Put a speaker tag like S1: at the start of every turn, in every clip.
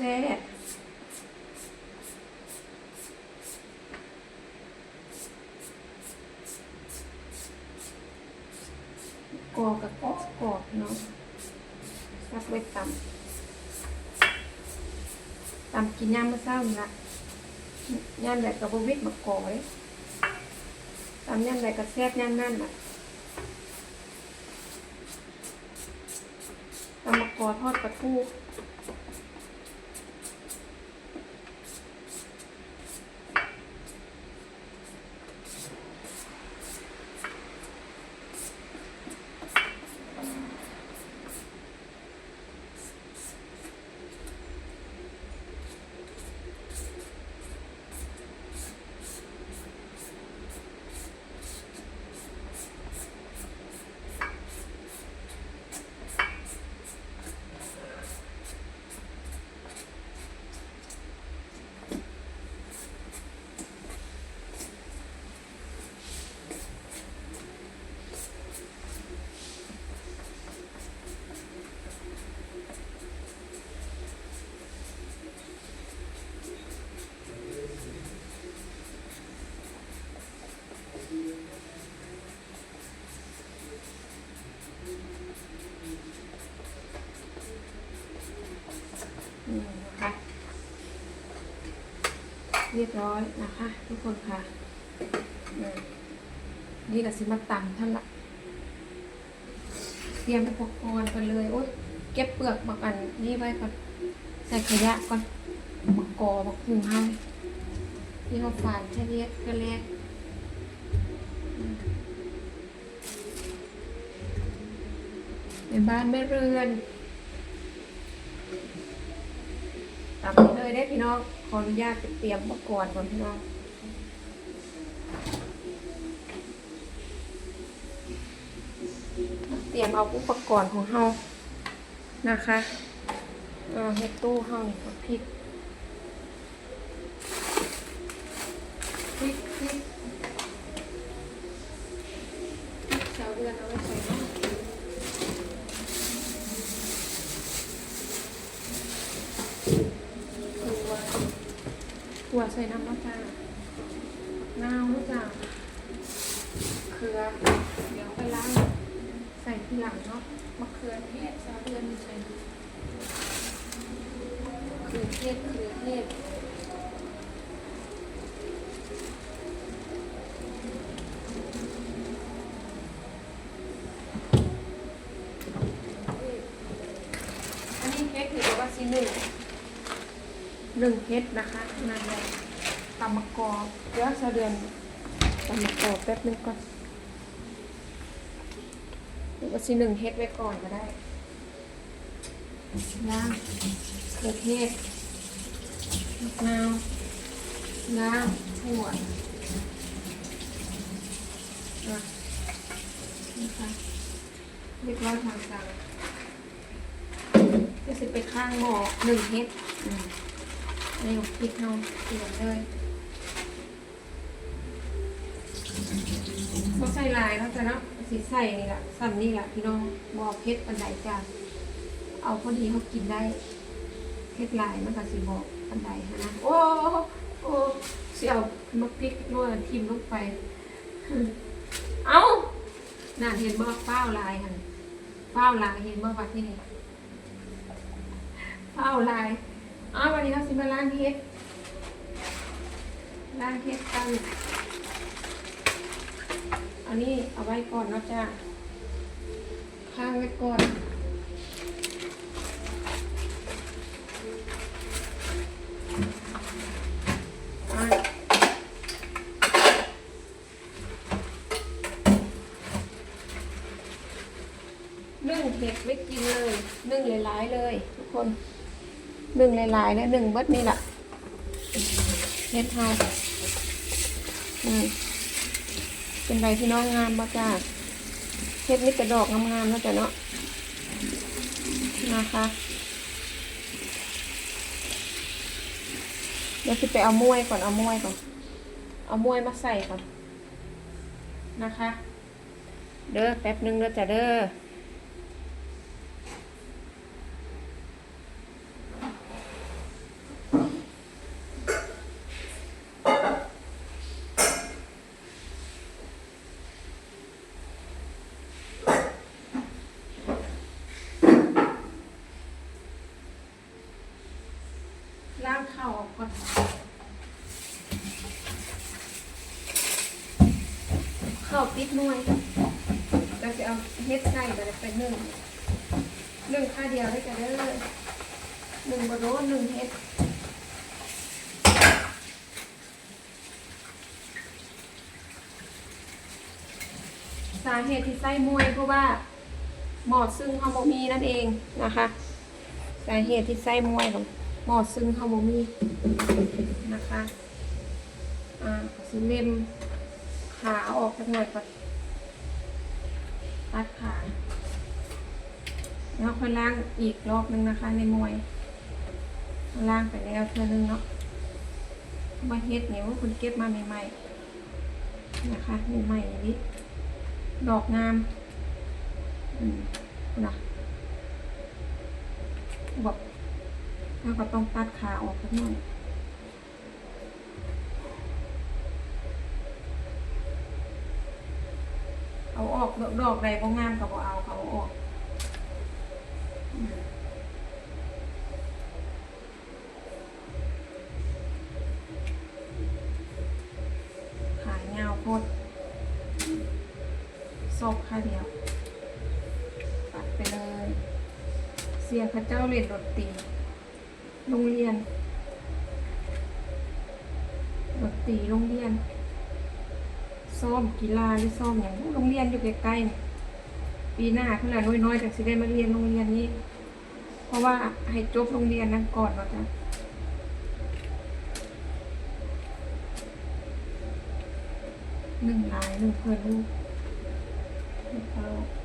S1: แซ่บกรอบกับกรอบกรอบเนาะซักไว้ตำตำกินย่ามเมื่อเช้านี่ละย่ามใดกับบวิดมากรอยตำย่ามใดกับแซ่บย่ามนั่นน่ะตำมะกอทอดปลาทู นี่นะคะ เรียบร้อยนะคะ ทุกคนค่ะ นี่ก็สิมาตำท่านละเตรียมอุปกรณ์กันเลยโอ๊ยเก็บเปลือกมากันนี่ไว้ก่อนใส่ขยะก่อนมากอมาคุงให้ที่เขาฝานแค่เรียกก็เรียกในบ้านไม่เรือนตามนี้เลยได้พี่น้อง ขออนุญาตไปเตรียมอุปกรณ์ก่อนพี่น้องเตรียมเอาอุปกรณ์ของเฮานะคะ เอาเฮ็ดตู้เฮานี่ก็พริกพริกพริกพริกชาวเรือนเอาไว้ใส่เนาะ ถั่วถั่วใส่น้ำมะจ้าน้าวมะจ้าเครือ เดี๋ยวไปล้างใส่ทีหลังเนาะมะเขือเทศซาเดือนใส่เขือเทศเขือเทศ หนึ่งเฮ็ดนะคะนานเลยตำมะกอกเดี๋ยวจะเดือนตำมะกอกแป๊บนึงก่อนหรือว่าสิหนึ่งเฮ็ดไว้ก่อนก็ได้ย่างเครือเทศมะนาวน้ำถั่วอะนะคะเรียบร้อยทางกลางจะสิไปข้างหม้อหนึ่งเฮ็ด อืมเร็วพริกเอาเปลี่ยนเลยก็ใส่ลายแล้วจ้ะเนาะสีใส่นี่แหละสั่นนี่แหละพี่น้องบอกเพชรปันไดจ้ะเอาพอดีเขากินได้เพชรลายมันก็สีบอกปันไดนะโอ้โอ้เสียวมาพริกนวดทิมลงไป เอาน่าเห็นบอกเป้าลายหันเป้าลายเห็นบอกว่าที่นี่เป้าลาย อ้าววันนี้เราสิมาล้างเฮ็ดล้างเฮ็ดกันอันนี้เอาไว้ก่อนเนาะจ้าข้างไว้ก่อนนึ่งเห็ดไว้กินเลยนึ่งหลายๆเลย ทุกคน หนึ่งหลายๆและหนึ่งเบิดนี่แหละเฮ็ดเฮาอืมเป็นไรพี่น้องงามมาจ้าเฮ็ดนี่กระดอกงามๆแล้วจ้ะเนาะนะคะเดี๋ยวสิไปเอามวยก่อนเอามวยก่อนเอามวยมาใส่ก่อนนะคะ เด้อแป๊บนึงเด้อจ้ะเด้อ ล้าง ข้าวออกก่อนข้าวติดหน่วยเราจะเอาเฮ็ดไส้ไปเป็นหนึ่งหนึ่งค่าเดียวได้กันเด้อหนึ่งบโรหนึ่งเฮ็ดสาเหตุที่ไส้มวยเพราะว่าหมอดซึ่งเฮาบ่มีนั่นเองนะคะ สาเหตุที่ไส้มวยของ หมอดซึ่งเฮาบ่มีนะคะอ่าสิเล็มขาออกสักหน่อยก่อนตัดขาแล้วค่อยล้างอีกรอบนึงนะคะ ในมวยล้างไปแล้วเทื่อนึงเนาะมาเฮ็ดเนี่ยว่าคุณเก็บมาใหม่ๆนะคะใหม่ๆอย่างนี้ดอกงามอืมนะบอก แล้วก็ต้องตัดขาออกสักหน่อยเอาออกดอกใดก็งามก็บเอาเขาออกขายเงาโคตรซอกค่าเดียว ตัดไปเลย เสียข้าเจ้าเรียนดนตรี โรงเรียนดนตรีโรงเรียนซ้อมกีฬาหรือซ้อมอย่างโรงเรียนอยู่ใกล้ๆเนี่ยปีหน้าเพื่อนน้อยๆจากสิได้มาเรียนโรงเรียนนี้ เพราะว่าให้จบโรงเรียนนั้นก่อนเนาะจ้ะหนึ่งลายหนึ่งเพื่อนลูก เอาอะ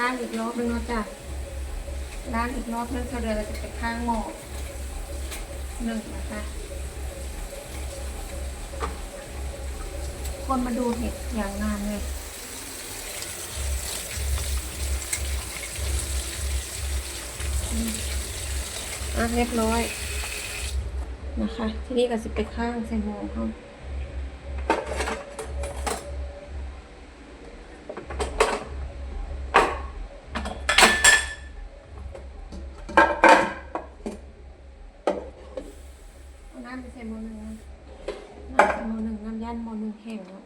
S1: ล้างอีกรอบนึงเนาะจ้ะล้างอีกรอบนึงเขาเดี๋ยวเราจะไปข้างหม้อหนึ่งนะคะ คนมาดูเห็ดอย่างงานเลยอะเรียบร้อยนะคะ ที่นี้ก็สิไปข้างใส่หม้อเขาน้ำไปใส่หม้อหนึ่งนะน้ำใส่หม้อหนึ่งน้ำ ยันมอหนึ่งแห้งเนาะ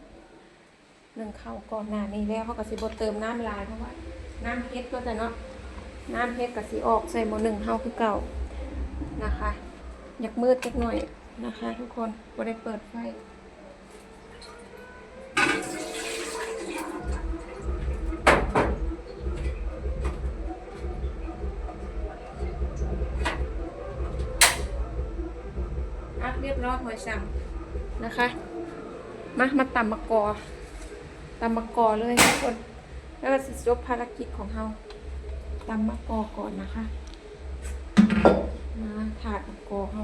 S1: หนึ่งเข้าก่อนหน้านี้แล้วเขาก็สิบดเติมน้ำลายเพราะว่า น้ำเฮ็ดก็จะเนาะน้ำเฮ็ดกับสีออกใส่หมอหนึ่งเฮาคือเก่านะคะ อยากมืดจักหน่อยนะคะ ทุกคนบ่ได้เปิดไฟอัพเรียบร้อยหอยสังนะคะ มามาตำมะกอตำมะกอเลยทุกคนแล้วก็สิจบภารกิจของเฮาตำมะกอก่อนนะคะ มาถาดมะกอเขา